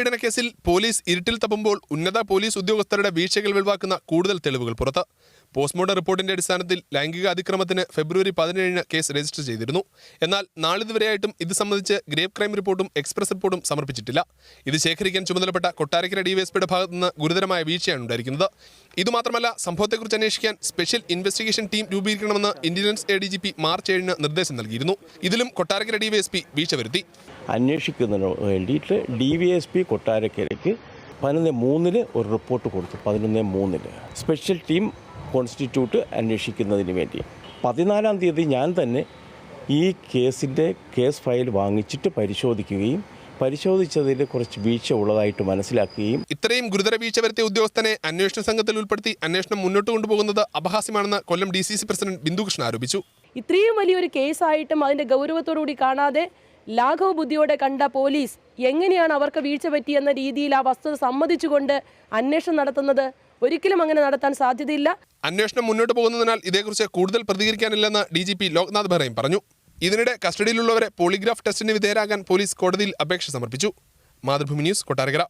പീഡന കേസിൽ പോലീസ് ഇരുട്ടിൽ തപ്പുമ്പോൾ ഉന്നത പോലീസ് ഉദ്യോഗസ്ഥരുടെ വീഴ്ചകൾ വെളിവാക്കുന്ന കൂടുതൽ തെളിവുകൾ പുറത്ത്. പോസ്റ്റ്മോർട്ടം റിപ്പോർട്ടിന്റെ അടിസ്ഥാനത്തിൽ ലൈംഗിക അതിക്രമത്തിന് ഫെബ്രുവരി പതിനേഴിന് കേസ് രജിസ്റ്റർ ചെയ്തിരുന്നു. എന്നാൽ നാളിതുവരെയായിട്ടും ഇത് സംബന്ധിച്ച് ഗ്രേപ്പ് ക്രൈം റിപ്പോർട്ടും എക്സ്പ്രസ് റിപ്പോർട്ടും സമർപ്പിച്ചിട്ടില്ല. ഇത് ശേഖരിക്കാൻ ചുമതലപ്പെട്ട കൊട്ടാരക്കര ഡിവൈഎസ്പിയുടെ ഭാഗത്തു നിന്ന് ഗുരുതരമായ വീഴ്ചയാണ് ഉണ്ടായിരിക്കുന്നത്. ഇതുമാത്രമല്ല സംഭവത്തെക്കുറിച്ച് അന്വേഷിക്കാൻ special investigation team രൂപീകരിക്കണമെന്ന് intelligence A D G P March ഏഴിന് നിർദ്ദേശം നൽകിയിരുന്നു. ഇതിലും കൊട്ടാരക്കര ഡിവൈഎസ്പി വീഴ്ച വരുത്തി. അന്വേഷിക്കുന്നതിന് വേണ്ടിയിട്ട് ഡി വി എസ് പി കൊട്ടാരക്കരയ്ക്ക് പതിനൊന്ന് മൂന്നിന് ഒരു റിപ്പോർട്ട് കൊടുത്തു. പതിനൊന്ന് മൂന്നിന്. സ്പെഷ്യൽ ടീം കോൺസ്റ്റിറ്റ്യൂട്ട് അന്വേഷിക്കുന്നതിന് വേണ്ടി. പതിനാലാം തീയതി ഞാൻ തന്നെ ഈ കേസിന്റെ കേസ് ഫയൽ വാങ്ങിച്ചിട്ട് പരിശോധിക്കുകയും പരിശോധിച്ചതിൽ കുറച്ച് വീഴ്ച ഉള്ളതായിട്ട് മനസ്സിലാക്കുകയും ഇത്രയും ഗുരുതര വീഴ്ച വരുത്തിയ ഉദ്യോഗസ്ഥനെ അന്വേഷണ സംഘത്തിൽ ഉൾപ്പെടുത്തി അന്വേഷണം മുന്നോട്ട് കൊണ്ടുപോകുന്നത് അപഹാസ്യമാണെന്ന് Kollam D C C president Bindu Krishnan ആരോപിച്ചു. ഇത്രയും വലിയൊരു കേസായിട്ടും അതിന്റെ ഗൗരവത്തോടുകൂടി കാണാതെ ലാഘവ ബുദ്ധിയോടെ കണ്ട പോലീസ് എങ്ങനെയാണ് അവർക്ക് വീഴ്ച പറ്റിയെന്ന രീതിയിൽ ആ വസ്തുത സമ്മതിച്ചുകൊണ്ട് അന്വേഷണം നടത്തുന്നത്? ഒരിക്കലും അങ്ങനെ നടത്താൻ സാധ്യതയില്ല. അന്വേഷണം മുന്നോട്ട് പോകുന്നതിനാൽ ഇതേക്കുറിച്ച് കൂടുതൽ പ്രതികരിക്കാനില്ലെന്ന് ഡി ജി പി ലോക്നാഥ് ബെഹ്റയും പറഞ്ഞു. ഇതിനിടെ കസ്റ്റഡിയിലുള്ളവരെ പോളിഗ്രാഫ് ടെസ്റ്റിന് വിധേയരാകാൻ പോലീസ് കോടതിയിൽ അപേക്ഷ സമർപ്പിച്ചു. മാതൃഭൂമി ന്യൂസ് കൊട്ടാരക്കര.